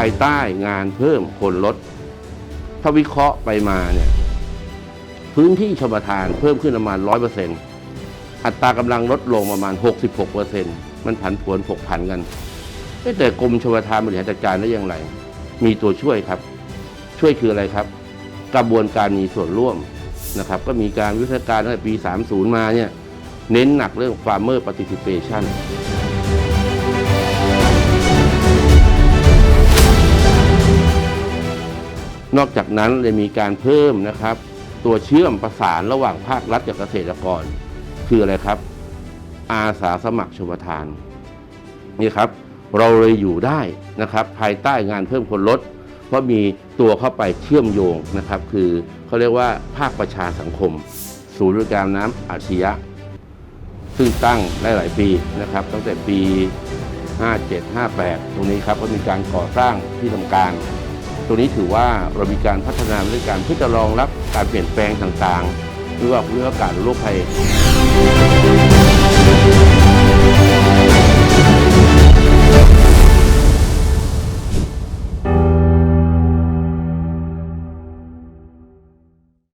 ายใต้งานเพิ่มคนลด ถ้าวิเคราะห์ไปมาเนี่ยพื้นที่ชมทานเพิ่มขึ้นประมาณร้อยเปอร์เซ็นต์อัตรากำลังลดลงประมาณ 66เปอร์เซ็นต์มันผันผวนผกผันกัน แต่กรมชมทานบริหารจัดการได้อย่างไร มีตัวช่วยครับ ช่วยคืออะไรครับ กระบวนการมีส่วนร่วมนะครับ ก็มีการวิทยาการตั้งแต่ปี 30 มาเนี่ยเน้นหนักเรื่อง farmer participation นอกจากนั้นเลยมีการเพิ่มนะครับ ตัวเชื่อมประสานระหว่างภาครัฐกับเกษตรกร คืออะไรครับ อาสาสมัครชมทานนี่ครับ เราเลยอยู่ได้นะครับ ภายใต้งานเพิ่มคนลด เพราะมีตัวเข้าไปเชื่อมโยงนะครับ คือเขาเรียกว่าภาคประชาสังคม ศูนย์บริการน้ำอาชียะ ซึ่งตั้งได้หลายปีนะครับ ตั้งแต่ปี 57 58 ตรงนี้ครับก็มีการก่อสร้างที่ทำการ ตัวนี้ถือว่าเรามีการพัฒนาด้วยการเพื่อจะรองรับการเปลี่ยนแปลงต่างๆหรือว่าเพื่ออากาศหรือโรคภัย